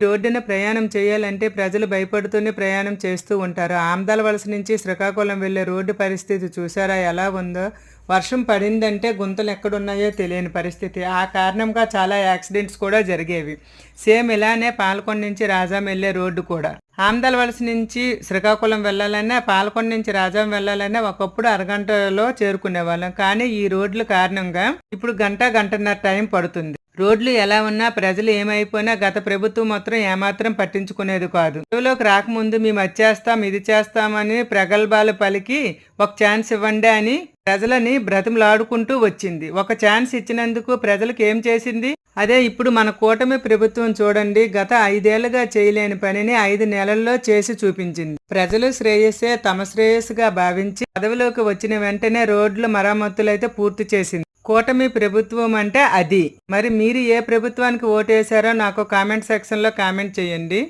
రోడ్డున ప్రయాణం చేయాలంటే ప్రజలు భయపడుతూనే ప్రయాణం చేస్తూ ఉంటారు. ఆమ్దాల వలస నుంచి శ్రీకాకుళం వెళ్ళే రోడ్డు పరిస్థితి చూసారా? ఎలా ఉందో? వర్షం పడిందంటే గుంతలు ఎక్కడున్నాయో తెలియని పరిస్థితి. ఆ కారణంగా చాలా యాక్సిడెంట్స్ కూడా జరిగేవి. సేమ్ ఇలానే పాలకొండ నుంచి రాజాం వెళ్ళే రోడ్డు కూడా. ఆమ్దాల వలస నుంచి శ్రీకాకుళం వెళ్ళాలన్నా పాలకొండ నుంచి రాజాం వెళ్ళాలన్నా ఒకప్పుడు అరగంటలో చేరుకునే వాళ్ళం కానీ ఈ రోడ్ల కారణంగా ఇప్పుడు గంట గంటన్నర టైం పడుతుంది. రోడ్లు ఎలా ఉన్నా ప్రజలు ఏమైపోయినా గత ప్రభుత్వం మాత్రం ఏమాత్రం పట్టించుకునేది కాదు. చెరువులోకి రాకముందు మేము అది చేస్తాం ఇది చేస్తామని ప్రగల్భాలు పలికి ఒక ఛాన్స్ ఇవ్వండి అని ప్రజలని బ్రతిమలాడుకుంటూ వచ్చింది. ఒక ఛాన్స్ ఇచ్చినందుకు ప్రజలకు ఏం చేసింది? అదే ఇప్పుడు మన కూటమి ప్రభుత్వం చూడండి గత ఐదేళ్ళుగా చేయలేని పనిని ఐదు నెలల్లో చేసి చూపించింది. ప్రజలు శ్రేయస్సే తమ శ్రేయస్సుగా భావించి పదవిలోకి వచ్చిన వెంటనే రోడ్లు మరమ్మతులైతే పూర్తి చేసింది. కూటమి ప్రభుత్వం అంటే అది. మరి మీరు ఏ ప్రభుత్వానికి ఓటేశారో నాకు కామెంట్ సెక్షన్లో కామెంట్ చేయండి.